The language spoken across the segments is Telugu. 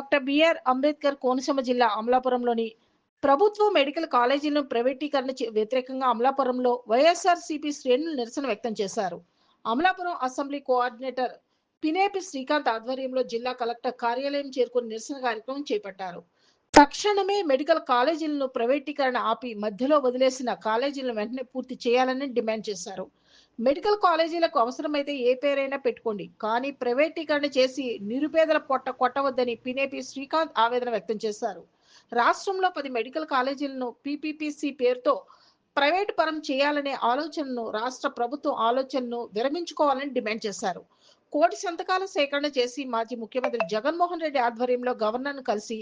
డాక్టర్ బిఆర్ అంబేద్కర్ కోనసీమ జిల్లా అమలాపురంలోని ప్రభుత్వ మెడికల్ కాలేజీలను ప్రైవేటీకరణ వ్యతిరేకంగా అమలాపురంలో వైఎస్ఆర్ సిపి శ్రేణులు నిరసన వ్యక్తం చేశారు. అమలాపురం అసెంబ్లీ కోఆర్డినేటర్ పినేపి శ్రీకాంత్ ఆధ్వర్యంలో జిల్లా కలెక్టర్ కార్యాలయం చేరుకుని నిరసన కార్యక్రమం చేపట్టారు. తక్షణమే మెడికల్ కాలేజీలను ప్రైవేటీకరణ ఆపి మధ్యలో వదిలేసిన కాలేజీలను వెంటనే పూర్తి చేయాలని డిమాండ్ చేశారు. మెడికల్ కాలేజీలకు అవసరమైతే ఏ పేరైనా పెట్టుకోండి. కానీ ప్రైవేటీకరణ చేసి నిరుపేదల పొట్ట కొట్టవద్దని పినేపి శ్రీకాంత్ ఆవేదన వ్యక్తం చేశారు. రాష్ట్రంలో పది మెడికల్ కాలేజీలను పీపీపీసీ పేరుతో ప్రైవేటు పరం చేయాలనే ఆలోచనను రాష్ట్ర ప్రభుత్వం ఆలోచనను విరమించుకోవాలని డిమాండ్ చేశారు. కోటి సంతకాల సేకరణ చేసి మాజీ ముఖ్యమంత్రి జగన్మోహన్ రెడ్డి ఆధ్వర్యంలో గవర్నర్ను కలిసి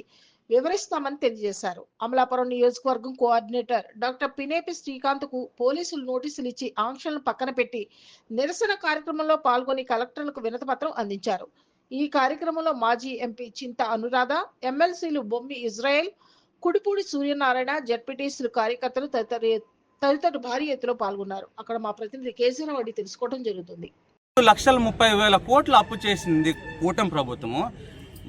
వివరిస్తామని తెలియజేశారు. అమలాపురం నియోజకవర్గం కోఆర్డినేటర్ డాక్టర్ పినేపి శ్రీకాంత్కు పోలీసులు నోటీసులు ఇచ్చి ఆంక్షలను పక్కన పెట్టి నిరసన కార్యక్రమంలో పాల్గొని కలెక్టర్లకు వినతిపత్రం అందించారు. ఈ కార్యక్రమంలో మాజీ ఎంపీ చింత అనురాధ ఎమ్మెల్సీలు బొమ్మి ఇజ్రాయెల్ కుడిపూడి సూర్యనారాయణ జడ్పీటీసీలు కార్యకర్తలు తదితర తదితరులు భారీ ఎత్తులో పాల్గొన్నారు. అక్కడ మా ప్రతినిధి కేసీఆర్ అడిగి తెలుసుకోవడం జరుగుతుంది. లక్షల ముప్పై వేల కోట్లు అప్పు చేసింది కూటమి ప్రభుత్వము.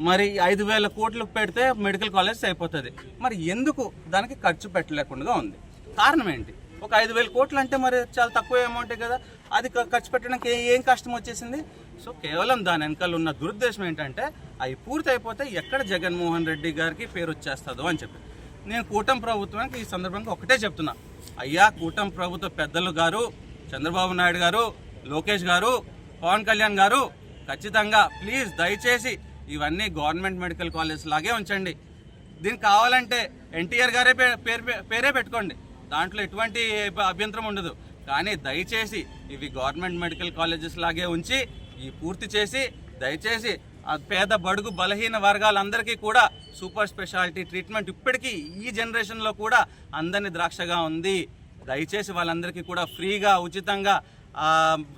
మరి ఐదు వేల కోట్లు పెడితే మెడికల్ కాలేజ్ అయిపోతుంది. మరి ఎందుకు దానికి ఖర్చు పెట్టలేకుండా ఉంది? కారణం ఏంటి? ఒక ఐదు వేల కోట్లు అంటే మరి చాలా తక్కువ అమౌంటే కదా? అది ఖర్చు పెట్టడానికి ఏం కష్టం వచ్చేసింది? సో కేవలం దాని వెనకాల ఉన్న దురుద్దేశం ఏంటంటే అవి పూర్తి అయిపోతే ఎక్కడ జగన్మోహన్ రెడ్డి గారికి పేరు వచ్చేస్తుందో అని చెప్పి. నేను కూటమి ప్రభుత్వానికి ఈ సందర్భంగా ఒకటే చెప్తున్నా. అయ్యా కూటమి ప్రభుత్వ పెద్దలు గారు చంద్రబాబు నాయుడు గారు లోకేష్ గారు పవన్ కళ్యాణ్ గారు ఖచ్చితంగా ప్లీజ్ దయచేసి ఇవన్నీ గవర్నమెంట్ మెడికల్ కాలేజ్ లాగే ఉంచండి. దీనికి కావాలంటే ఎన్టీఆర్ గారే పే- పేరు పేరే పెట్టుకోండి. దాంట్లో ఎటువంటి అభ్యంతరం ఉండదు. కానీ దయచేసి ఇవి గవర్నమెంట్ మెడికల్ కాలేజెస్ లాగే ఉంచి ఈ పూర్తి చేసి దయచేసి పేద బడుగు బలహీన వర్గాలందరికీ కూడా సూపర్ స్పెషాలిటీ ట్రీట్మెంట్ ఇప్పటికీ ఈ జనరేషన్లో కూడా అందని ద్రాక్షగా ఉంది. దయచేసి వాళ్ళందరికీ కూడా ఫ్రీగా ఉచితంగా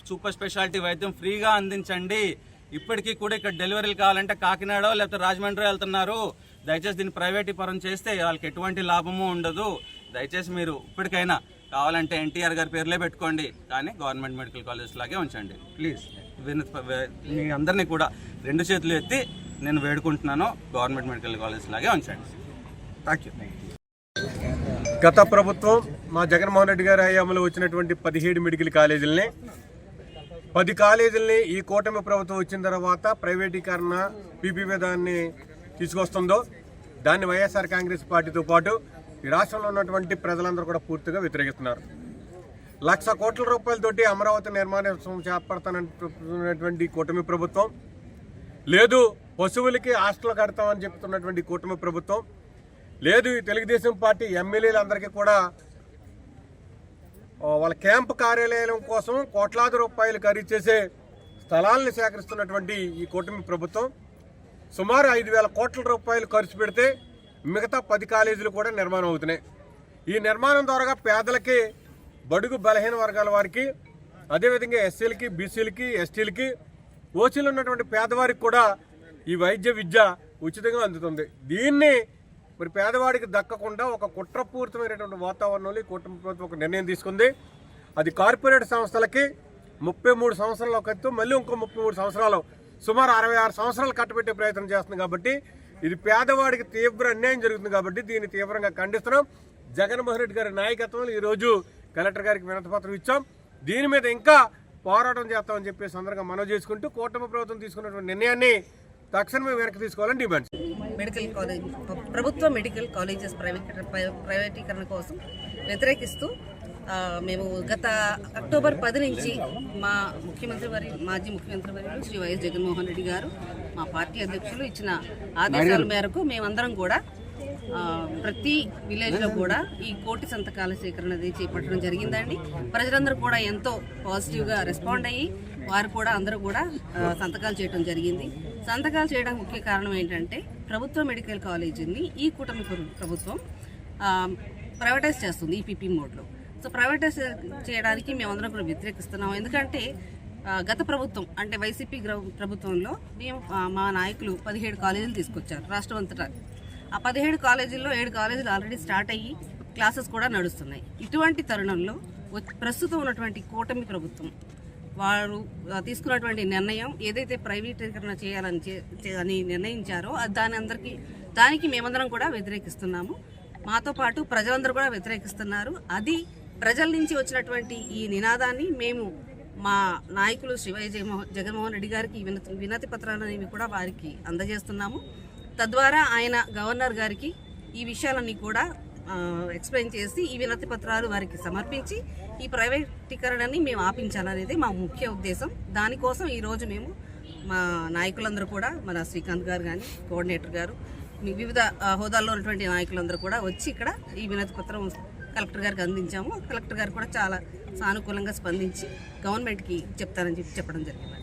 సూపర్ స్పెషాలిటీ వైద్యం ఫ్రీగా అందించండి. ఇప్పటికీ కూడా ఇక్కడ డెలివరీలు కావాలంటే కాకినాడ లేకపోతే రాజమండ్రి వెళ్తున్నారు. దయచేసి దీన్ని ప్రైవేటీకరణ చేస్తే వాళ్ళకి ఎటువంటి లాభము ఉండదు. దయచేసి మీరు ఇప్పటికైనా కావాలంటే ఎన్టీఆర్ గారి పేర్లే పెట్టుకోండి. కానీ గవర్నమెంట్ మెడికల్ కాలేజ్ లాగే ఉంచండి. ప్లీజ్. వినతి మీ అందరినీ కూడా రెండు చేతులు ఎత్తి నేను వేడుకుంటున్నాను. గవర్నమెంట్ మెడికల్ కాలేజ్ లాగే ఉంచండి. థ్యాంక్ యూ గత ప్రభుత్వం మా జగన్మోహన్ రెడ్డి గారి హయాంలో వచ్చినటువంటి పదిహేడు మెడికల్ కాలేజీలని పది కాలేజీలని ఈ కూటమి ప్రభుత్వం వచ్చిన తర్వాత ప్రైవేటీకరణ పీపీపీ దాన్ని తీసుకొస్తుందో దాన్ని వైఎస్ఆర్ కాంగ్రెస్ పార్టీతో పాటు ఈ రాష్ట్రంలో ఉన్నటువంటి ప్రజలందరూ కూడా పూర్తిగా వ్యతిరేకిస్తున్నారు. లక్ష కోట్ల రూపాయలతోటి అమరావతి నిర్మాణోత్సవం చేపడతానంటున్నటువంటి కూటమి ప్రభుత్వం లేదు పశువులకి హాస్టల్ కడతామని చెప్తున్నటువంటి కూటమి ప్రభుత్వం లేదు ఈ తెలుగుదేశం పార్టీ ఎమ్మెల్యేలందరికీ కూడా వాళ్ళ క్యాంప్ కార్యాలయం కోసం కోట్లాది రూపాయలు ఖరీదు చేసే స్థలాలను సేకరిస్తున్నటువంటి ఈ కూటమి ప్రభుత్వం సుమారు ఐదు వేల కోట్ల రూపాయలు ఖర్చు పెడితే మిగతా పది కాలేజీలు కూడా నిర్మాణం అవుతున్నాయి. ఈ నిర్మాణం ద్వారా పేదలకి బడుగు బలహీన వర్గాల వారికి అదేవిధంగా ఎస్సీలకి బీసీలకి ఎస్టీలకి ఓసీలు ఉన్నటువంటి పేదవారికి కూడా ఈ వైద్య విద్య ఉచితంగా అందుతుంది. దీన్ని మరి పేదవాడికి దక్కకుండా ఒక కుట్రపూరితమైనటువంటి వాతావరణంలో ఈ కుటుంబ ప్రభుత్వం ఒక నిర్ణయం తీసుకుంది. అది కార్పొరేట్ సంస్థలకి ముప్పై మూడు సంవత్సరాల క్రితం మళ్ళీ ఇంకో ముప్పై మూడు సంవత్సరాలు సుమారు అరవై ఆరు సంవత్సరాలు కట్టబెట్టే ప్రయత్నం చేస్తుంది కాబట్టి ఇది పేదవాడికి తీవ్ర అన్యాయం జరుగుతుంది కాబట్టి దీన్ని తీవ్రంగా ఖండిస్తున్నాం. జగన్మోహన్ రెడ్డి గారి నాయకత్వంలో ఈరోజు కలెక్టర్ గారికి వినతిపత్రం ఇచ్చాం. దీని మీద ఇంకా పోరాటం చేస్తామని చెప్పేసి అందరంగా మనవి చేసుకుంటూ కూటమి ప్రభుత్వం తీసుకున్నటువంటి నిర్ణయాన్ని తక్షణమే వెనక్కి తీసుకోవాలని డిమాండ్ మెడికల్ కాలేజ్ ప్రభుత్వ మెడికల్ కాలేజెస్ ప్రైవేట్ ప్రైవేటీకరణ కోసం వ్యతిరేకిస్తూ మేము గత అక్టోబర్ పది నుంచి మా ముఖ్యమంత్రి వారి మాజీ ముఖ్యమంత్రి వర్యులు శ్రీ వైఎస్ జగన్మోహన్ రెడ్డి గారు మా పార్టీ అధ్యక్షులు ఇచ్చిన ఆదేశాల మేరకు మేమందరం కూడా ప్రతి విలేజ్లో కూడా ఈ కోటి సంతకాల సేకరణ అనేది చేపట్టడం జరిగిందండి. ప్రజలందరూ కూడా ఎంతో పాజిటివ్గా రెస్పాండ్ అయ్యి వారు కూడా అందరూ కూడా సంతకాలు చేయడం జరిగింది. సంతకాలు చేయడానికి ముఖ్య కారణం ఏంటంటే ప్రభుత్వ మెడికల్ కాలేజీని ఈ కూటమి ప్రభుత్వం ప్రైవేటైజ్ చేస్తుంది ఈపీపీ మోడ్లో. సో ప్రైవేటైజ్ చేయడానికి మేమందరం కూడా వ్యతిరేకిస్తున్నాం. ఎందుకంటే గత ప్రభుత్వం అంటే వైసీపీ ప్రభుత్వంలో మేము మా నాయకులు పదిహేడు కాలేజీలు తీసుకొచ్చారు. రాష్ట్రం అంతటా ఆ పదిహేడు కాలేజీల్లో ఏడు కాలేజీలు ఆల్రెడీ స్టార్ట్ అయ్యి క్లాసెస్ కూడా నడుస్తున్నాయి. ఇటువంటి తరుణంలో ప్రస్తుతం ఉన్నటువంటి కూటమి ప్రభుత్వం వారు తీసుకున్నటువంటి నిర్ణయం ఏదైతే ప్రైవేటీకరణ చేయాలని చే- అని నిర్ణయించారో అది దాని అందరికీ దానికి మేమందరం కూడా వ్యతిరేకిస్తున్నాము. మాతో పాటు ప్రజలందరూ కూడా వ్యతిరేకిస్తున్నారు. అది ప్రజల నుంచి వచ్చినటువంటి ఈ నినాదాన్ని మేము మా నాయకులు శివయ్య జగన్మోహన్ రెడ్డి గారికి వినతి వినతి పత్రాలు అనేవి కూడా వారికి అందజేస్తున్నాము. తద్వారా ఆయన గవర్నర్ గారికి ఈ విషయాలన్నీ కూడా ఎక్స్ప్లెయిన్ చేసి ఈ వినతి పత్రాలు వారికి సమర్పించి ఈ ప్రైవేటీకరణని మేము ఆపించాలనేది మా ముఖ్య ఉద్దేశం. దానికోసం ఈరోజు మేము మా నాయకులందరూ కూడా మన శ్రీకాంత్ గారు కానీ కోఆర్డినేటర్ గారు మీ వివిధ హోదాల్లో ఉన్నటువంటి నాయకులందరూ కూడా వచ్చి ఇక్కడ ఈ వినతి పత్రం కలెక్టర్ గారికి అందించాము. కలెక్టర్ గారు కూడా చాలా సానుకూలంగా స్పందించి గవర్నమెంట్కి చెప్తారని చెప్పి చెప్పడం జరిగింది.